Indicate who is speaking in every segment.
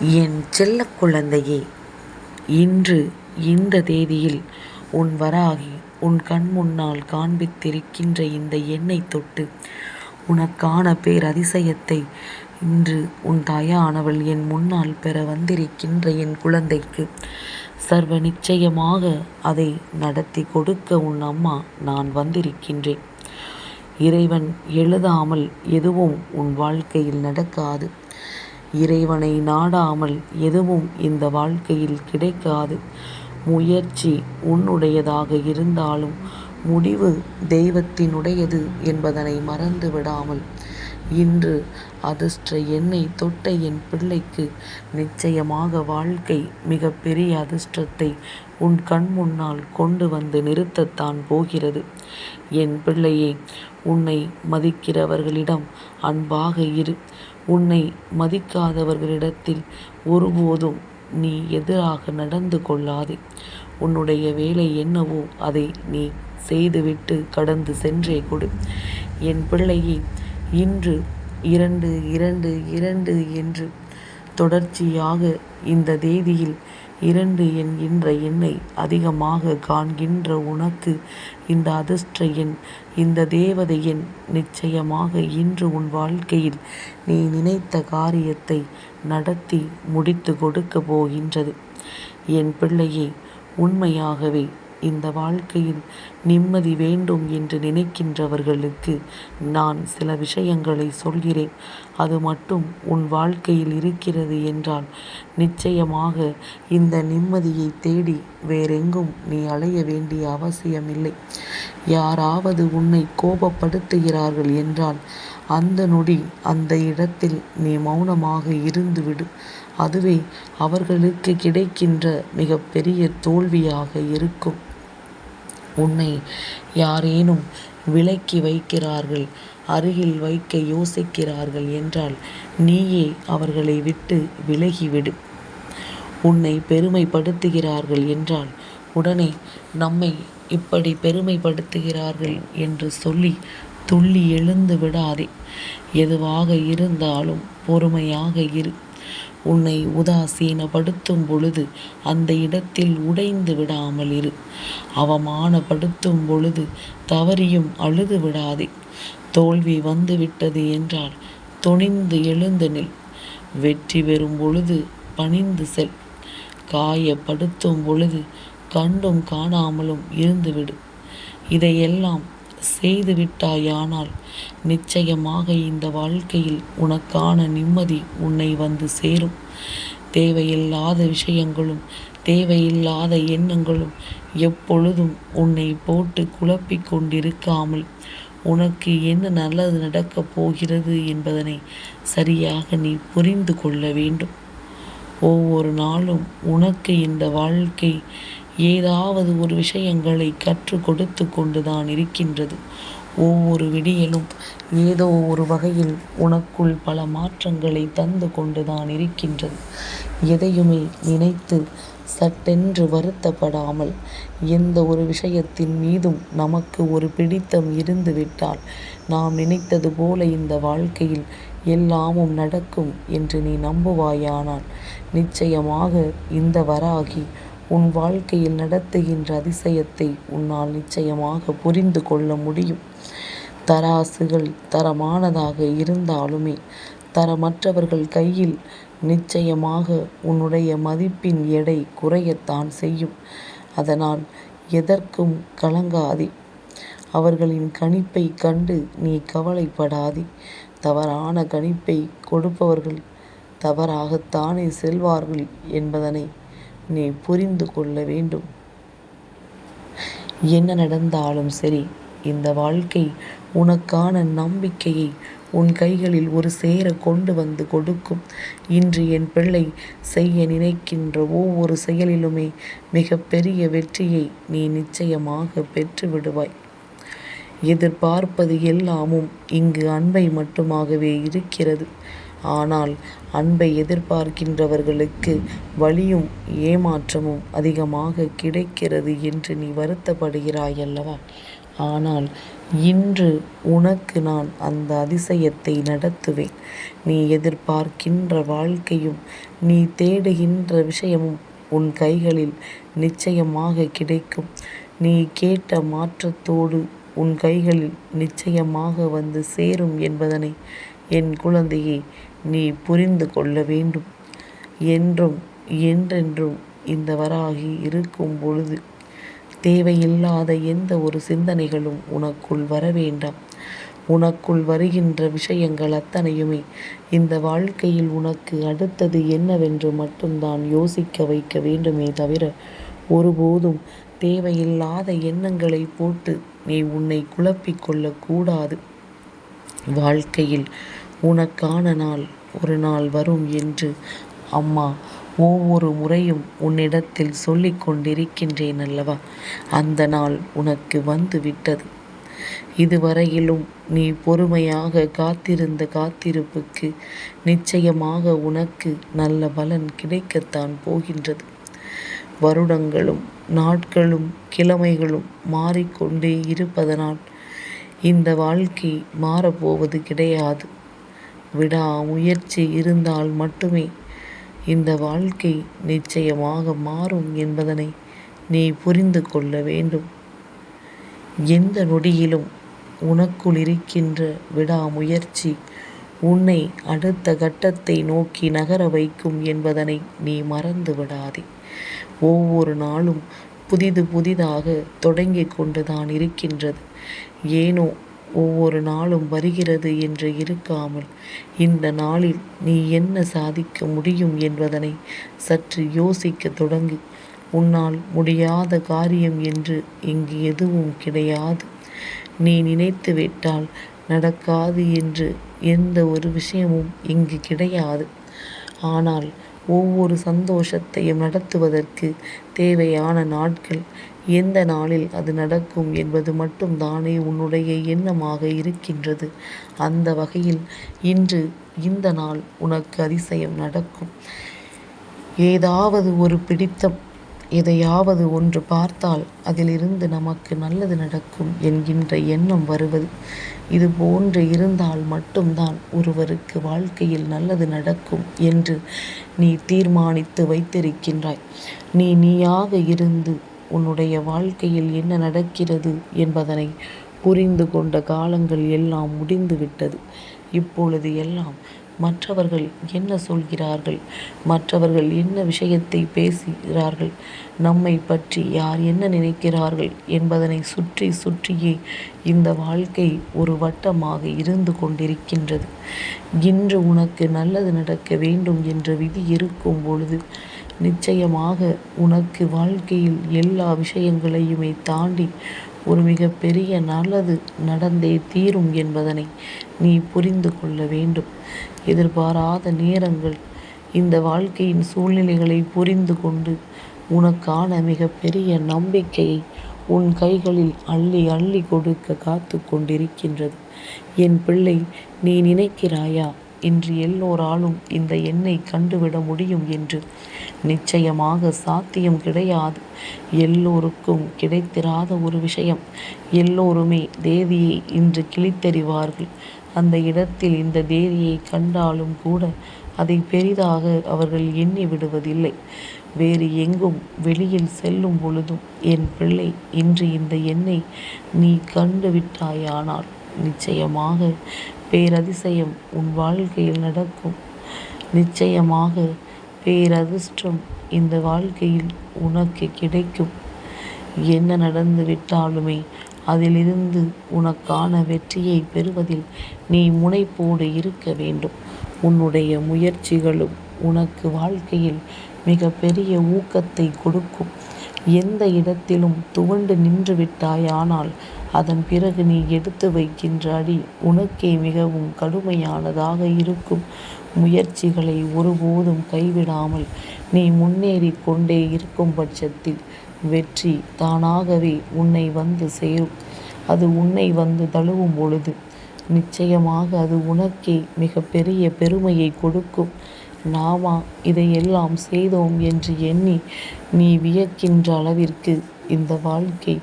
Speaker 1: என் செல்ல குழந்தையே இன்று இந்த தேதியில் உன் வராகி உன் கண் முன்னால் காண்பித்திருக்கின்ற இந்த எண்ணைத் தொட்டு உனக்கான பேர் அதிசயத்தை இன்று உன் தாயானவள் என் முன்னால் பெற வந்திருக்கின்ற என் குழந்தைக்கு சர்வ நிச்சயமாக அதை நடத்தி கொடுக்க உன் அம்மா நான் வந்திருக்கின்றேன். இறைவன் எழுதாமல் எதுவும் உன் வாழ்க்கையில் நடக்காது. இறைவனை நாடாமல் எதுவும் இந்த வாழ்க்கையில் கிடைக்காது. முயற்சி உன்னுடையதாக இருந்தாலும் முடிவு தெய்வத்தினுடையது என்பதனை மறந்து விடாமல் இன்று அதிர்ஷ்ட எண்ணைத் தொட்ட என் பிள்ளைக்கு நிச்சயமாக வாழ்க்கை மிகப்பெரிய அதிர்ஷ்டத்தை உன் கண் முன்னால் கொண்டு வந்து நிறுத்தத்தான் போகிறது. என் பிள்ளையை உன்னை மதிக்கிறவர்களிடம் அன்பாக இரு. உன்னை மதிக்காதவர்களிடத்தில் ஒருபோதும் நீ எதிராக நடந்து கொள்ளாதே. உன்னுடைய வேலை என்னவோ அதை நீ செய்துவிட்டு கடந்து சென்றே கொடு. என் பிள்ளையை இன்று இரண்டு இரண்டு இரண்டு என்று தொடர்ச்சியாக இந்த தேதியில் இரண்டு என்கின்ற எண்ணை அதிகமாக காண்கின்ற உனக்கு இந்த அதிர்ஷ்ட எண் இந்த தேவதை எண் நிச்சயமாக இன்று உன் வாழ்க்கையில் நீ நினைத்த காரியத்தை நடத்தி முடித்து கொடுக்கப் போகின்றது. என் பிள்ளையே உண்மையாகவே இந்த வாழ்க்கையில் நிம்மதி வேண்டும் என்று நினைக்கின்றவர்களுக்கு நான் சில விஷயங்களை சொல்கிறேன். அது மட்டும் உன் வாழ்க்கையில் இருக்கிறது என்றால் நிச்சயமாக இந்த நிம்மதியைத் தேடி வேறெங்கும் நீ அலைய வேண்டிய அவசியமில்லை. யாராவது உன்னை கோபப்படுத்துகிறார்கள் என்றால் அந்த நொடி அந்த இடத்தில் நீ மௌனமாக இருந்துவிடு அதுவே அவர்களுக்கு கிடைக்கின்ற மிகப்பெரிய தோல்வியாக இருக்கும். உன்னை யாரேனும் விலக்கி வைக்கிறார்கள் அருகில் வைக்க யோசிக்கிறார்கள் என்றால் நீயே அவர்களை விட்டு விலகிவிடு உன்னை பெருமைப்படுத்துகிறார்கள் என்றால் உடனே நம்மை இப்படி பெருமைப்படுத்துகிறார்கள் என்று சொல்லி துள்ளி எழுந்து விடாதே. எதுவாக இருந்தாலும் பொறுமையாக இரு. உன்னை உதாசீனப்படுத்தும் பொழுது அந்த இடத்தில் உடைந்து விடாமல் இரு. அவமானப்படுத்தும் பொழுது தவறியும் அழுது விடாதே. தோல்வி வந்து விட்டது என்றால் துணிந்து எழுந்து நில். வெற்றி பெறும் பொழுது பணிந்து செல். காயப்படுத்தும் பொழுது கண்டும் காணாமலும் இருந்து விடு. இதையெல்லாம் செய்து விட்டாயானால் நிச்சயமாக இந்த வாழ்க்கையில் உனக்கான நிம்மதி உன்னை வந்து சேரும். தேவையில்லாத விஷயங்களும் தேவையில்லாத எண்ணங்களும் எப்பொழுதும் உன்னை போட்டு குழப்பிக் கொண்டிருக்காமல் உனக்கு என்ன நல்லது நடக்கப் போகிறது என்பதனை சரியாக நீ புரிந்து கொள்ள வேண்டும். ஒவ்வொரு நாளும் உனக்கு இந்த வாழ்க்கை ஏதாவது ஒரு விஷயங்களை கற்றுக் கொண்டு கொண்டுதான் இருக்கின்றது. ஒவ்வொரு விடியலும் ஏதோ ஒரு வகையில் உனக்குள் பல மாற்றங்களை தந்து கொண்டுதான் இருக்கின்றது. எதையுமே நினைத்து சட்டென்று வருத்தப்படாமல் எந்த ஒரு விஷயத்தின் மீதும் நமக்கு ஒரு பிடித்தம் இருந்து விட்டால் நாம் நினைத்தது போல இந்த வாழ்க்கையில் எல்லாமும் நடக்கும் என்று நீ நம்புவாயானால் நிச்சயமாக இந்த வராகி உன் வாழ்க்கையில் நடத்துகின்ற அதிசயத்தை உன்னால் நிச்சயமாக புரிந்து கொள்ள முடியும். தராசுகள் தரமானதாக இருந்தாலுமே தரமற்றவர்கள் கையில் நிச்சயமாக உன்னுடைய மதிப்பின் எடை குறையத்தான் செய்யும். அதனால் எதற்கும் கலங்காதே. அவர்களின் கணிப்பை கண்டு நீ கவலைப்படாதே. தவறான கணிப்பை கொடுப்பவர்கள் தவறாகத்தானே செல்வார்கள் என்பதனை நீ புரிந்து கொள்ள வேண்டும். என்ன நடந்தாலும் சரி இந்த வாழ்க்கை உனக்கான நம்பிக்கையை உன் கைகளில் ஒரு சேர கொண்டு வந்து கொடுக்கும். இன்று என் பிள்ளை செய்ய நினைக்கின்ற ஒவ்வொரு செயலிலுமே மிகப்பெரிய வெற்றியை நீ நிச்சயமாக பெற்று விடுவாய். எதிர்பார்ப்பது எல்லாமும் இங்கு அன்பை மட்டுமாகவே இருக்கிறது. ஆனால் அன்பை எதிர்பார்க்கின்றவர்களுக்கு வலியும் ஏமாற்றமும் அதிகமாக கிடைக்கிறது என்று நீ வருத்தப்படுகிறாய் அல்லவா? ஆனால் இன்று உனக்கு நான் அந்த அதிசயத்தை நடத்துவேன். நீ எதிர்பார்க்கின்ற வாழ்க்கையும் நீ தேடுகின்ற விஷயமும் உன் கைகளில் நிச்சயமாக கிடைக்கும். நீ கேட்ட மாற்றத்தோடு உன் கைகளில் நிச்சயமாக வந்து சேரும் என்பதனை என் குழந்தையே நீ புரிந்து கொள்ள வேண்டும். என்றும் என்றென்றும் இந்த வராகி இருக்கும் பொழுது தேவையில்லாத எந்த ஒரு சிந்தனைகளும் உனக்குள் வர வேண்டாம். உனக்குள் வருகின்ற விஷயங்கள் அத்தனையுமே இந்த வாழ்க்கையில் உனக்கு அடுத்தது என்னவென்று மட்டும்தான் யோசிக்க வைக்க வேண்டுமே தவிர ஒருபோதும் தேவையில்லாத எண்ணங்களைப் போட்டு நீ உன்னை குழப்பிக் கொள்ளக் கூடாது. வாழ்க்கையில் உனக்கான நாள் ஒரு நாள் வரும் என்று அம்மா ஒவ்வொரு முறையும் உன்னிடத்தில் சொல்லிக் கொண்டிருக்கின்றேன் அல்லவா? அந்த நாள் உனக்கு வந்து விட்டது. இதுவரையிலும் நீ பொறுமையாக காத்திருந்த காத்திருப்புக்கு நிச்சயமாக உனக்கு நல்ல பலன் கிடைக்கத்தான் போகின்றது. வருடங்களும் நாட்களும் கிழமைகளும் மாறிக்கொண்டே இருப்பதனால் இந்த வாழ்க்கை மாறப்போவது கிடையாது. விடாமுயற்சி இருந்தால் மட்டுமே இந்த வாழ்க்கை நிச்சயமாக மாறும் என்பதனை நீ புரிந்து கொள்ள வேண்டும். எந்த நொடியிலும் உனக்குள் இருக்கின்ற விடாமுயற்சி உன்னை அடுத்த கட்டத்தை நோக்கி நகர வைக்கும் என்பதனை நீ மறந்து விடாதே. ஒவ்வொரு நாளும் புதிது புதிதாக தொடங்கி கொண்டுதான் இருக்கின்றது. ஏனோ ஒவ்வொரு நாளும் வருகிறது என்று இருக்காமல் இந்த நாளில் நீ என்ன சாதிக்க முடியும் என்பதனை சற்று யோசிக்கத் தொடங்கு. உன்னால் முடியாத காரியம் என்று இங்கு எதுவும் கிடையாது. நீ நினைத்து விட்டால் நடக்காது என்று எந்த ஒரு விஷயமும் இங்கு கிடையாது. ஆனால் ஒவ்வொரு சந்தோஷத்தையும் நடத்துவதற்கு தேவையான நாட்கள் எந்த நாளில் அது நடக்கும் என்பது மட்டும் தானே உன்னுடைய எண்ணமாக இருக்கின்றது. அந்த வகையில் இன்று இந்த நாள் உனக்கு அதிசயம் நடக்கும். ஏதாவது ஒரு பிடித்தம் எதையாவது ஒன்று பார்த்தால் அதிலிருந்து நமக்கு நல்லது நடக்கும் என்கின்ற எண்ணம் வருவது இது போன்று இருந்தால் மட்டும்தான் ஒருவருக்கு வாழ்க்கையில் நல்லது நடக்கும் என்று நீ தீர்மானித்து வைத்திருக்கின்றாய். நீ நீயாக இருந்து உன்னுடைய வாழ்க்கையில் என்ன நடக்கிறது என்பதனை புரிந்து கொண்ட காலங்கள் எல்லாம் முடிந்து விட்டது. இப்பொழுது எல்லாம் மற்றவர்கள் என்ன சொல்கிறார்கள்? மற்றவர்கள் என்ன விஷயத்தை பேசுகிறார்கள்? நம்மை பற்றி யார் என்ன நினைக்கிறார்கள்? என்பதனை சுற்றி சுற்றியே இந்த வாழ்க்கை ஒரு வட்டமாக இருந்து கொண்டிருக்கின்றது. இன்று உனக்கு நல்லது நடக்க வேண்டும் என்ற விதி இருக்கும் பொழுது நிச்சயமாக உனக்கு வாழ்க்கையில் எல்லா விஷயங்களையுமே தாண்டி ஒரு மிகப்பெரிய நல்லது நடந்தே தீரும் என்பதனை நீ புரிந்து கொள்ள வேண்டும். எதிர்பாராத நேரங்கள் இந்த வாழ்க்கையின் சூழ்நிலைகளை புரிந்து கொண்டு உனக்கான மிகப்பெரிய நம்பிக்கையை உன் கைகளில் அள்ளி அள்ளி கொடுக்க காத்து கொண்டிருக்கின்றது. என் பிள்ளை நீ நினைக்கிறாயா இன்று எல்லோராலும் இந்த எண்ணை கண்டுவிட முடியும் என்று? நிச்சயமாக சாத்தியம் கிடையாது. எல்லோருக்கும் கிடைத்திராத ஒரு விஷயம். எல்லோருமே தேதியை இன்று கிழித்தெறிவார்கள். அந்த இடத்தில் இந்த தேதியை கண்டாலும் கூட அதை பெரிதாக அவர்கள் எண்ணி விடுவதில்லை. வேறு எங்கும் வெளியில் செல்லும் பொழுதும் என் பிள்ளை இன்று இந்த எண்ணை நீ கண்டு விட்டாயானால் நிச்சயமாக பேரதிசயம் உன் வாழ்க்கையில் நடக்கும். நிச்சயமாக பேரதிர்ஷ்டம் இந்த வாழ்க்கையில் உனக்கு கிடைக்கும். என்ன நடந்து விட்டாலுமே அதிலிருந்து உனக்கான வெற்றியைப் பெறுவதில் நீ முனைப்போடு இருக்க வேண்டும். உன்னுடைய முயற்சிகளும் உனக்கு வாழ்க்கையில் மிகப்பெரிய ஊக்கத்தைக் கொடுக்கும். எந்த இடத்திலும் துவண்டு நின்று விட்டாயானால் அதன் பிறகு நீ எடுத்து வைக்கின்ற அடி உனக்கே மிகவும் கடுமையானதாக இருக்கும். முயற்சிகளை ஒருபோதும் கைவிடாமல் நீ முன்னேறிக் கொண்டே இருக்கும் பட்சத்தில் வெற்றி தானாகவே உன்னை வந்து சேரும். அது உன்னை வந்து தழுவும் பொழுது நிச்சயமாக அது உனக்கே மிகப்பெரிய பெருமையை கொடுக்கும். நாமா இதையெல்லாம் செய்தோம் என்று எண்ணி நீ வியக்கின்ற அளவிற்கு இந்த வாழ்க்கை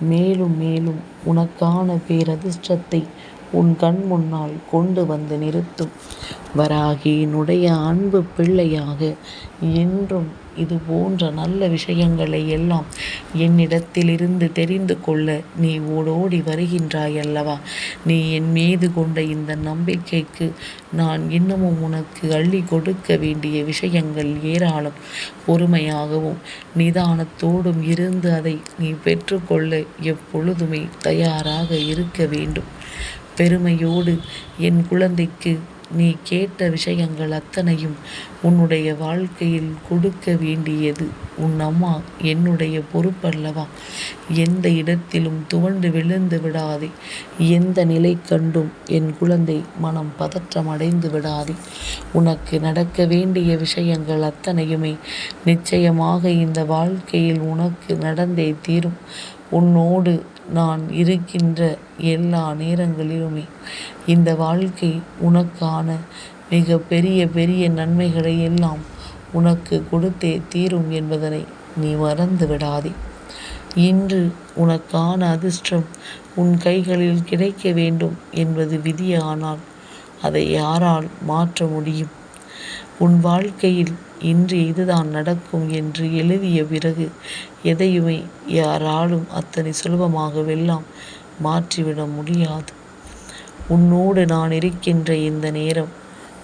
Speaker 1: மேலும் மேலும் உனக்கான பேரதிர்ஷ்டத்தை உன் கண் முன்னால் கொண்டு வந்து நிறுத்தும். வராகி என்னுடைய அன்பு பிள்ளையாக என்றும் இது போன்ற நல்ல விஷயங்களை எல்லாம் என்னிடத்திலிருந்து தெரிந்து கொள்ள நீ ஓடோடி வருகின்றாய் அல்லவா? நீ என் மீது கொண்ட இந்த நம்பிக்கைக்கு நான் இன்னமும் உனக்கு அள்ளி கொடுக்க வேண்டிய விஷயங்கள் ஏராளம். பொறுமையாகவும் நிதானத்தோடும் இருந்து அதை நீ பெற்றுக்கொள்ள எப்பொழுதுமே தயாராக இருக்க வேண்டும். பெருமையோடு என் குழந்தைக்கு நீ கேட்ட விஷயங்கள் அத்தனையும் உன்னுடைய வாழ்க்கையில் கொடுக்க வேண்டியது உன் அம்மா என்னுடைய பொறுப்பல்லவா? எந்த இடத்திலும் துவண்டு விழுந்து விடாதே. எந்த நிலை கண்டும் என் குழந்தை மனம் பதற்றம் அடைந்து விடாதே. உனக்கு நடக்க வேண்டிய விஷயங்கள் அத்தனையுமே நிச்சயமாக இந்த வாழ்க்கையில் உனக்கு நடந்தே தீரும். உன்னோடு நான் இருக்கின்ற எல்லா நேரங்களிலுமே இந்த வாழ்க்கை உனக்கான மிக பெரிய பெரிய நன்மைகளை எல்லாம் உனக்கு கொடுத்தே தீரும் என்பதனை நீ மறந்து விடாதே. இன்று உனக்கான அதிர்ஷ்டம் உன் கைகளில் கிடைக்க வேண்டும் என்பது விதியானால் அதை யாரால் மாற்ற முடியும்? உன் வாழ்க்கையில் இன்று இதுதான் நடக்கும் என்று எழுதிய பிறகு எதையுமே யாராலும் அத்தனை சுலபமாகவெல்லாம் மாற்றிவிட முடியாது. உன்னோடு நான் இருக்கின்ற இந்த நேரம்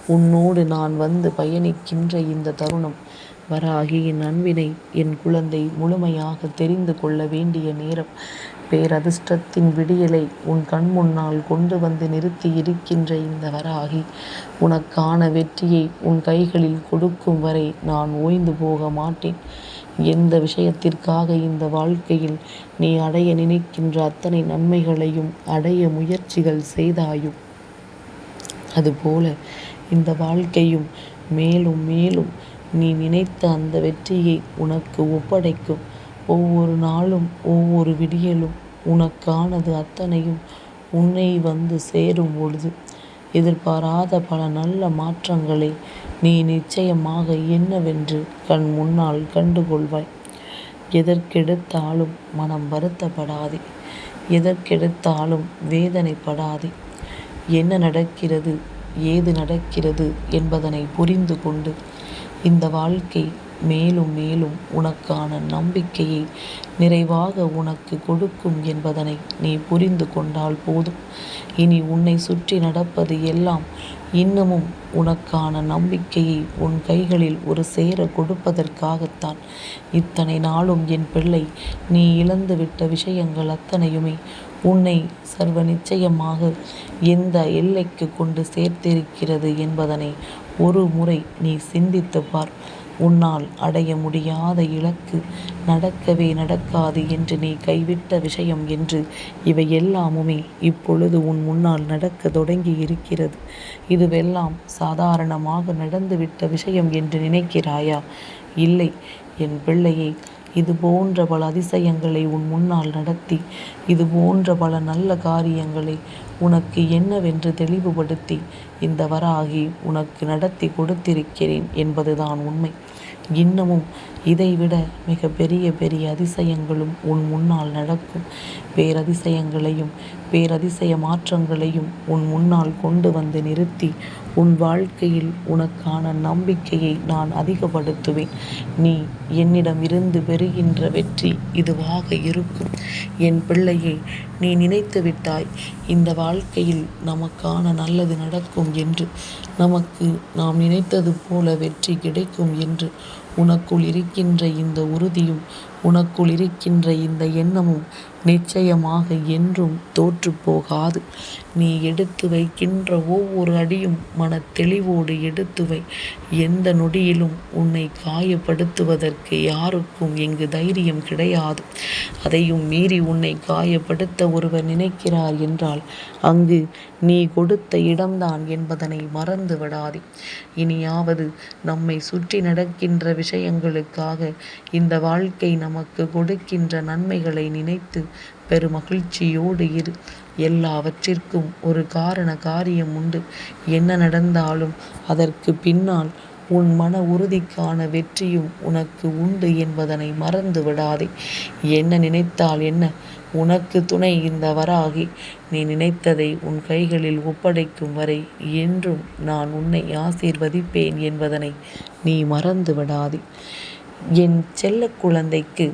Speaker 1: உன்னோடு நான் வந்து பயணிக்கின்ற இந்த தருணம் வராகியின் அன்பினை என் குழந்தை முழுமையாக தெரிந்து கொள்ள வேண்டிய நேரம். பேரதிர்ஷ்டத்தின் விடியலை உன் கண் முன்னால் கொண்டு வந்து நிறுத்தி இருக்கின்ற இந்த வராகி உனக்கான வெற்றியை உன் கைகளில் கொடுக்கும் வரை நான் ஓய்ந்து போக மாட்டேன். எந்த விஷயத்திற்காக இந்த வாழ்க்கையில் நீ அடைய நினைக்கின்ற அத்தனை நன்மைகளையும் அடைய முயற்சிகள் செய்தாயும் அதுபோல இந்த வாழ்க்கையும் மேலும் மேலும் நீ நினைத்த அந்த வெற்றியை உனக்கு ஒப்படைக்கும். ஒவ்வொரு நாளும் ஒவ்வொரு விடியலும் உனக்கானது அத்தனையும் உன்னை வந்து சேரும் பொழுது எதிர்பாராத பல நல்ல மாற்றங்களை நீ நிச்சயமாக என்னவென்று கண் முன்னால் கண்டுகொள்வாய் எதற்கெடுத்தாலும் மனம் வருத்தப்படாதே. எதற்கெடுத்தாலும் வேதனைப்படாதே. என்ன நடக்கிறது ஏது நடக்கிறது என்பதனை புரிந்து கொண்டு இந்த வாழ்க்கை மேலும் மேலும் உனக்கான நம்பிக்கையை நிறைவாக உனக்கு கொடுக்கும் என்பதனை நீ புரிந்து கொண்டால் போதும். இனி உன்னை சுற்றி நடப்பது எல்லாம் இன்னமும் உனக்கான நம்பிக்கையை உன் கைகளில் ஒரு சேர கொடுப்பதற்காகத்தான். இத்தனை நாளும் என் பிள்ளை நீ இழந்துவிட்ட விஷயங்கள் அத்தனையுமே உன்னை சர்வ நிச்சயமாக எந்த எல்லைக்கு கொண்டு சேர்த்திருக்கிறது என்பதனை ஒரு முறை நீ சிந்தித்து பார். உன்னால் அடைய முடியாத இலக்கு நடக்கவே நடக்காது என்று நீ கைவிட்ட விஷயம் என்று இவையெல்லாமுமே இப்பொழுது உன் முன்னால் நடக்கத் தொடங்கியிருக்கிறது. இதுவெல்லாம் சாதாரணமாக நடந்துவிட்ட விஷயம் என்று நினைக்கிறாயா? இல்லை என் பிள்ளையை இது போன்ற பல அதிசயங்களை உன் முன்னால் நடத்தி இது போன்ற பல நல்ல காரியங்களை உனக்கு என்னவென்று தெளிவுபடுத்தி இந்த வராகி உனக்கு நடத்தி கொடுத்திருக்கிறேன் என்பதுதான் உண்மை. இன்னமும் இதைவிட மிக பெரிய பெரிய அதிசயங்களும் உன் முன்னால் நடக்கும். பேரதிசயங்களையும் பேரதிசய மாற்றங்களையும் உன் முன்னால் கொண்டு வந்து நிறுத்தி உன் வாழ்க்கையில் உனக்கான நம்பிக்கையை நான் அதிகப்படுத்துவேன். நீ என்னிடமிருந்து பெறுகின்ற வெற்றி இதுவாக இருக்கும். என் பிள்ளையை நீ நினைத்து விட்டாய் இந்த வாழ்க்கையில் நமக்கான நல்லது நடக்கும் என்று. நமக்கு நாம் நினைத்தது போல வெற்றி கிடைக்கும் என்று. உனக்குள் இருக்கின்ற இந்த உறுதியும் உனக்குள் இருக்கின்ற இந்த எண்ணமும் நிச்சயமாக என்றும் தோற்றுப்போகாது நீ எடுத்து வைக்கின்ற ஒவ்வொரு அடியும் மனத் தெளிவோடு எடுத்து வை. எந்த நொடியிலும் உன்னை காயப்படுத்துவதற்கு யாருக்கும் இங்கு தைரியம் கிடையாது. அதையும் மீறி உன்னை காயப்படுத்த ஒருவர் நினைக்கிறார் என்றால் அங்கு நீ கொடுத்த இடம்தான் என்பதனை மறந்து விடாதே. இனியாவது நம்மை சுற்றி நடக்கின்ற விஷயங்களுக்காக இந்த வாழ்க்கை நமக்கு கொடுக்கின்ற நன்மைகளை நினைத்து பெருமகிழ்ச்சியோடு இரு. எல்லாவற்றிற்கும் ஒரு காரண காரியம் உண்டு. என்ன நடந்தாலும் அதற்கு பின்னால் உன் மன உறுதிக்கான வெற்றியும் உனக்கு உண்டு என்பதனை மறந்து விடாதே. என்ன நினைத்தால் என்ன? உனக்கு துணை இந்த வராகி நீ நினைத்ததை உன் கைகளில் ஒப்படைக்கும் வரை என்றும் நான் உன்னை ஆசீர்வதிப்பேன் என்பதனை நீ மறந்து விடாதே என் செல்ல குழந்தைக்கு